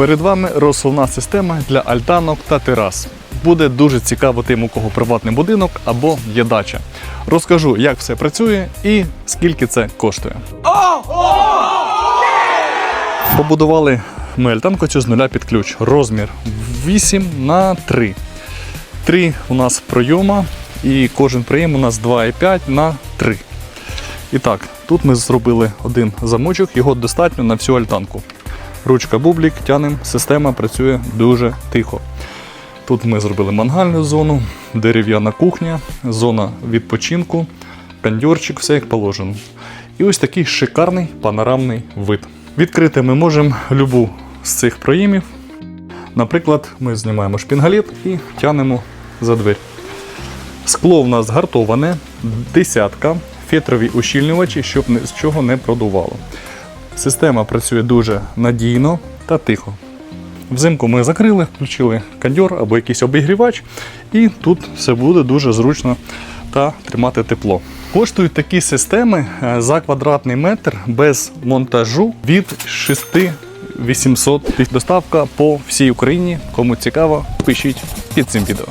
Перед вами розсувна система для альтанок та терас. Буде дуже цікаво тим, у кого приватний будинок або є дача. Розкажу, як все працює і скільки це коштує. Побудували ми альтанку цю з нуля під ключ. Розмір 8 на 3. Три у нас прийома, і кожен прийом у нас 2,5 на 3. І так, тут ми зробили один замочок, його достатньо на всю альтанку. Ручка бублік, тянем, система працює дуже тихо. Тут ми зробили мангальну зону, дерев'яна кухня, зона відпочинку, кондьорчик, все як положено. І ось такий шикарний панорамний вид. Відкрити ми можемо любу з цих проємів. Наприклад, ми знімаємо шпінгалет і тянемо за двері. Скло в нас гартоване, десятка, фетрові ущільнювачі, щоб ні з чого не продувало. Система працює дуже надійно та тихо. Взимку ми закрили, включили кондьор або якийсь обігрівач, і тут все буде дуже зручно та тримати тепло. Коштують такі системи е, за квадратний метр без монтажу від 6800. Доставка по всій Україні. Кому цікаво, пишіть під цим відео.